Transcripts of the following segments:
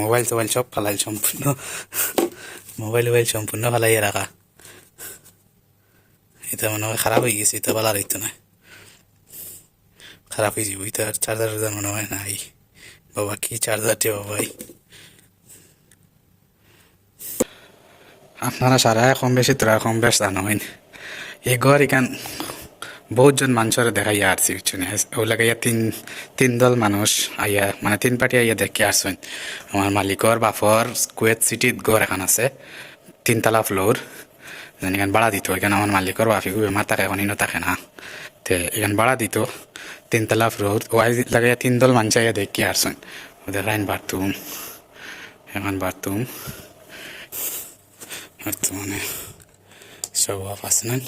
Mobile টোবাইল সব ফালাই সম্পূর্ণ মোবাইল মোবাইল সম্পূর্ণ ফালাইয়ে রাখা এটা মনে হয় খারাপ হয়ে গেছে এটা বলার হইতো না খারাপ হয়ে যাব এটা চার্জার মনে হয় নাই বাবা কি চার্জারটি বাবাই আপনারা সারা কম বেশি তোরা কম বেশ জানো হইন এই ঘর এখান বহুতজন মানুষের দেখাইয়া আসছি বুঝছেন ওগুলাকে ইয়া তিন তিন দল মানুষ আইয়া মানে তিন পার্টি আইয়া দেখে আসছেন আমার মালিকর বাপর কুয়েত সিটিত ঘর এখন আছে, তিনতলা ফ্লোর এখান ভাড়া দিত এখানে আমার মালিকর বাপি বেমার থাকে এখন, ইনো থাকে না। তে এখান ভাড়া দিত, তিনতলা ফ্লোর ওয়াই লাগাইয়া তিন দল মানুষ আইয়া দেখে আসছেন ওদের লাইন বাথরুম এখন বাথরুম বর্তমানে সব অফ আসলেন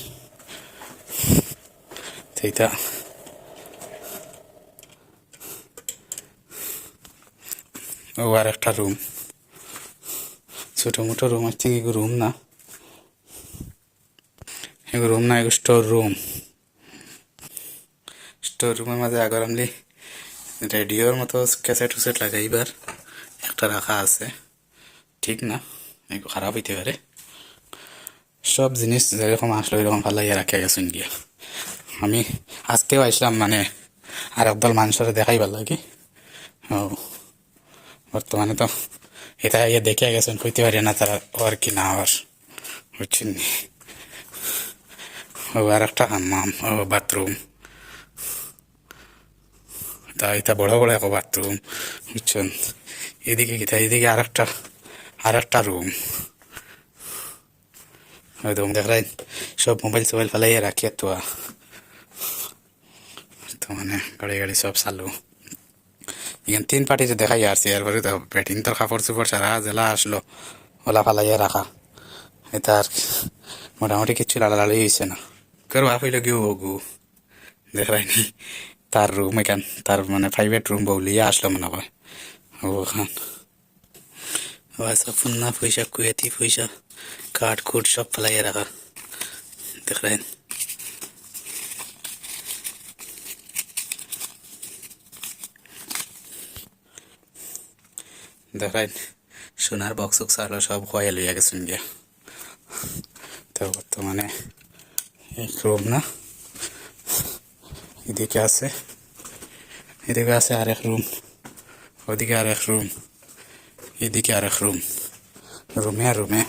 সেইটা ও আর একটা রুম ছোটো মোটো রুম আছে এগুলো রুম না এগুলো রুম না এগুলো স্টোর রুম স্টোর রুমের মাঝে আগর আমলি রেডিওর মতো ক্যাসেট উসেট লাগাইবার একটা রাখা আছে ঠিক না এগুলো খারাপ হইতে পারে সব জিনিস যেরকম আসলো এরকম ফালাইয়া রাখিয়া গেছেন গিয়া আমি আজকেও আসলাম মানে আর একদল মানুষের দেখাই ভালো লাগে ও বর্তমানে তো এটা ইয়ে দেখে গেছেন কইতে পারি না তারা আর কি না আর বুঝছেন ও আর একটা হাম্মাম ও বাথরুম তা এটা বড় বড় এক বাথরুম বুঝছেন এদিকে কি এদিকে আর একটা আর একটা রুম একদম দেখাই সব মোবাইল সোবাইল ফেলাইয়া রাখি তো তো মানে গাড়ি গাড়ি সব চালু। এখানে তিন পার্টিতে দেখাই আসছি এরপরে তো ব্যাটিং তোর কাপড় চোপড় সারা জেলা আসলো ওলা ফালাইয়া রাখা এটা আর মোটামুটি কিছু লালালালি হয়েছে না। কেউ বাপ হইলে গিয়েও গু দেখাইনি তার রুম এখান তার মানে প্রাইভেট রুম বউলিয়া আসলো মনে হয় ওখান সব ফুন্না পয়সা কুয়েতি পয়সা কাঠ কুট সব ফেলাইয়া রাখা দেখলেন দেখাই, সোনার বক্স আলো সব খোয়াই লইয়া গেছেন গিয়া। তো বর্তমানে এক রুম না, এদিকে আছে এদিকে আছে আরেক রুম ওদিকে আরেক রুম এদিকে আরেক রুম রুমে আর রুমে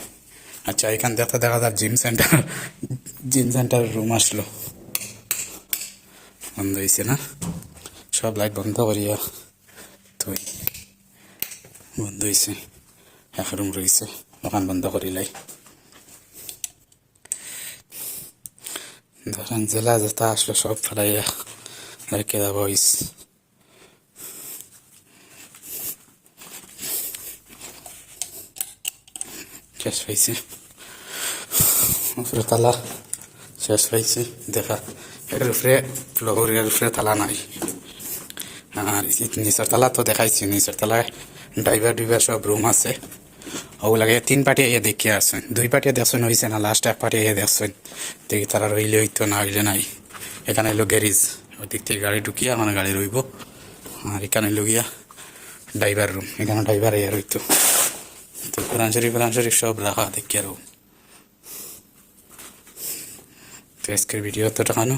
আচ্ছা এখান থেকে দেখা যায় gym centre gym centre room আসলো। বন্ধ হয়েছে না? সব লাইট বন্ধ করিয়া তুই বন্ধ হয়েছে এক রুম রয়েছে দোকান বন্ধ করিলাই ধরেন জেলা যেটা আসলো সব ফেলাইয়া রেখে দেওয়া হয়েছে শেষ পাইছে উপরে তালা শেষ পাইছে দেখা এর উপরে ফ্লোরের উপরে তালা নাই। আর নিচের তালা তো দেখাইছি নিচের তলায় ড্রাইভার ডুইভার সব রুম আছে। ওগুলাকে তিন পার্টি ইয়ে দেখিয়ে আসছেন দুই পার্টি দেখছেন হয়েছে না লাস্ট এক পার্টি ইয়ে দেখছেন দেখি তারা রইলে হইতো না হইলে নাই। এখানে এলো গ্যারেজ ওই দিক থেকে গাড়ি ঢুকিয়া মানে গাড়ি রইব আর এখানে এলো গিয়া ড্রাইভার রুম এখানে ড্রাইভার ইয়ে রইতো তো কোরআন শরীফ কোরআন শরীফ সব রাখা দেখি আরও তো আজকের ভিডিও তো টাকানো